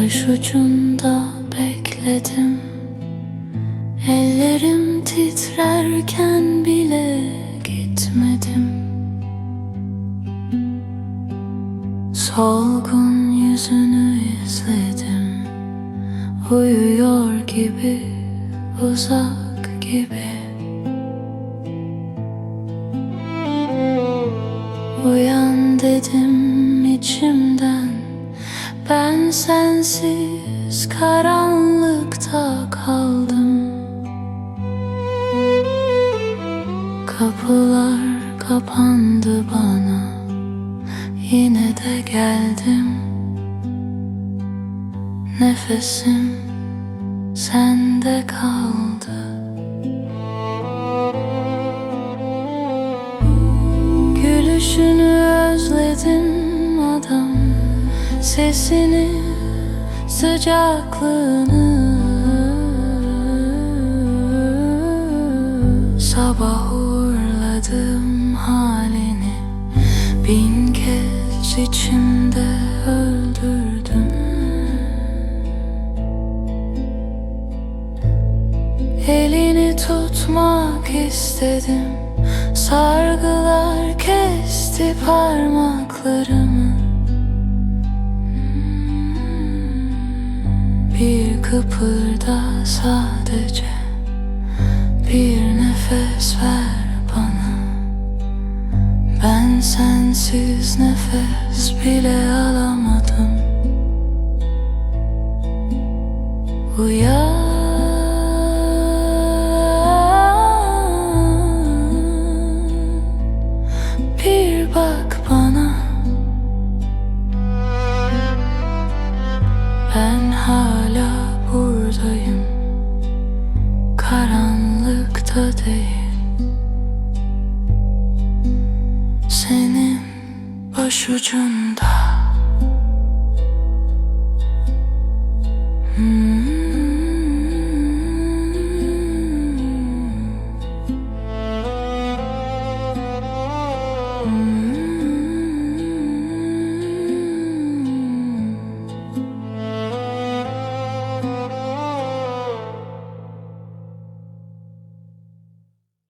Başucunda bekledim. Ellerim titrerken bile gitmedim. Solgun yüzünü izledim. Uyuyor gibi, uzak gibi. Uyan dedim içimden Ben sensiz karanlıkta kaldım. Kapılar kapandı bana. Yine de geldim. Nefesim sende kaldı. Gülüşünü özledim Sesini, sıcaklığını. Sabah uğurladım halini Bin kez içimde öldürdüm. Elini tutmak istedim Sargılar kesti parmaklarımı Bir kıpırda sadece Bir nefes ver bana. Ben sensiz nefes bile alamadım. Uyan. Bir bak hala buradayım. Karanlıkta değil. Senin başucunda